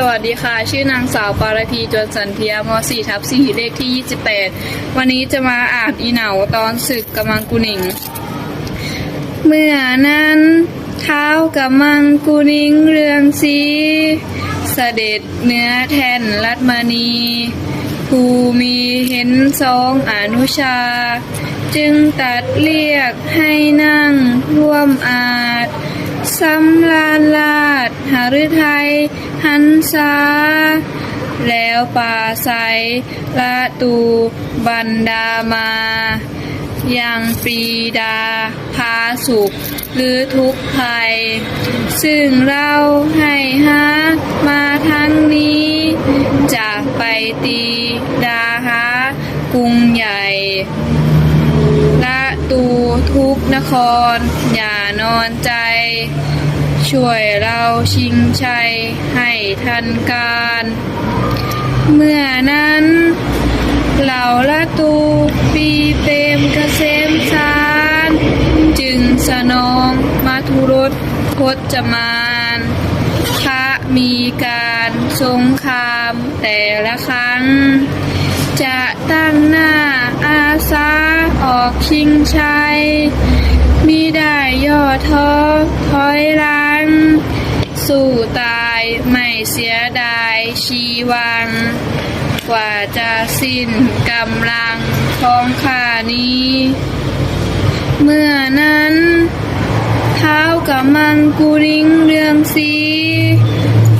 สวัสดีค่ะ ชื่อนางสาวปารพีจวนสันเทียม .4 ทับ4เลขที่ 28 วันนี้จะมาอ่านอีเหนาตอนศึกกำมังกุนิง เมื่อนั้นเท้ากำมังกุนิงเรืองสีเสด็จเนื้อแทนรัตมณีผู้มีเห็นสองอนุชา จึงตัดเรียกให้นั่งร่วมอาจสำลานลาดหฤทัย หันษาแล้วป่าใสละตูบันดามายังปรีดาพาสุข หรือทุกข์ภัย ซึ่งเราให้หามาทั้งนี้จะไปตีดาหากรุงใหญ่ละตูทุกนคร อย่านอนใจ ช่วยเราชิงชัยให้ทันการ เมื่อนั้น เหล่าละตูปีเปรมเกษมสาร จึงสนองมาทุรสพจมาน พระมีการสงครามแต่ละครั้ง จะตั้งหน้าอาสาออกชิงชัยมิได้ย่อท้อถอยหลัง สู้ตายไม่เสียดายชีวัง กว่าจะสิ้นกำลังของข้านี้ เมื่อนั้น เท้ากับมังกุริงเรืองสี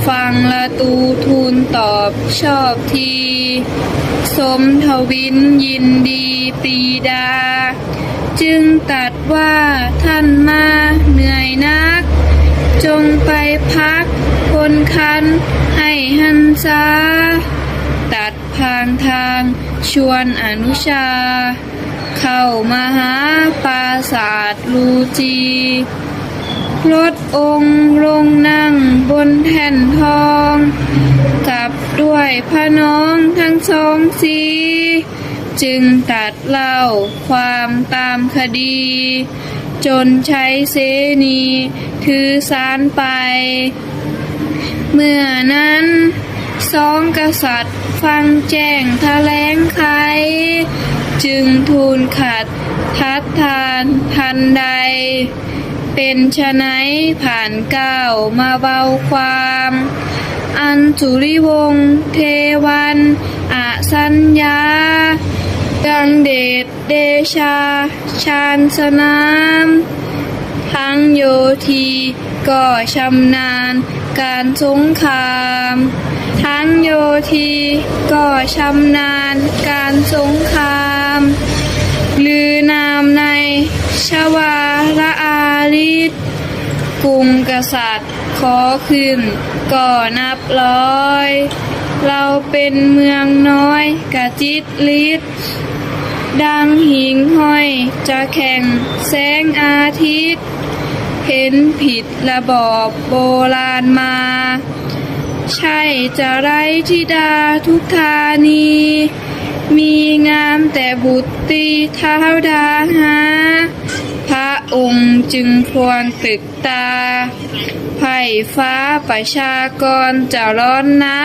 ฟังละตูทูลตอบชอบที สมทวินยินดีปรีดา จึงตัดว่าท่านมาเหนื่อยนัก จงไปพักคนคันให้หันซาตัดพางทางชวนอนุชา เข้ามาหาปราศาสตร์ลูจีรถองค์ลงนั่งบนแท่นทองกับด้วยพระน้องทั้งสองสีจึงตัดเล่าความตามคดี จนใช้เสนีถือสารไป เมื่อนั้นสองกษัตริย์ฟังแจ้งแถลงไขจึงทูลขัดทัดทานทันใด เป็นชะไหนผ่านเก้ามาเบาความ อันสุริวงศ์เทวันอสัญญา ชเดชา ชาญสนาม ทั้งโยธีก็ชำนาญการสงคราม ทั้งโยธีก็ชำนาญการสงครามลือนามในชวาระอาริศกรุงกษัตริย์ขอขึ้นก็นับร้อย เราเป็นเมืองน้อยกะจิตลิศ ดังหิงห้อยจะแข่งแสงอาทิตย์ เห็นผิดระบอบโบราณมา ใช่จะไรธิดาทุกธานี มีงามแต่บุตรีเท้าดาหา พระองค์จึงควรตึกตา ไผ่ฟ้าประชากรจะร้อนนัก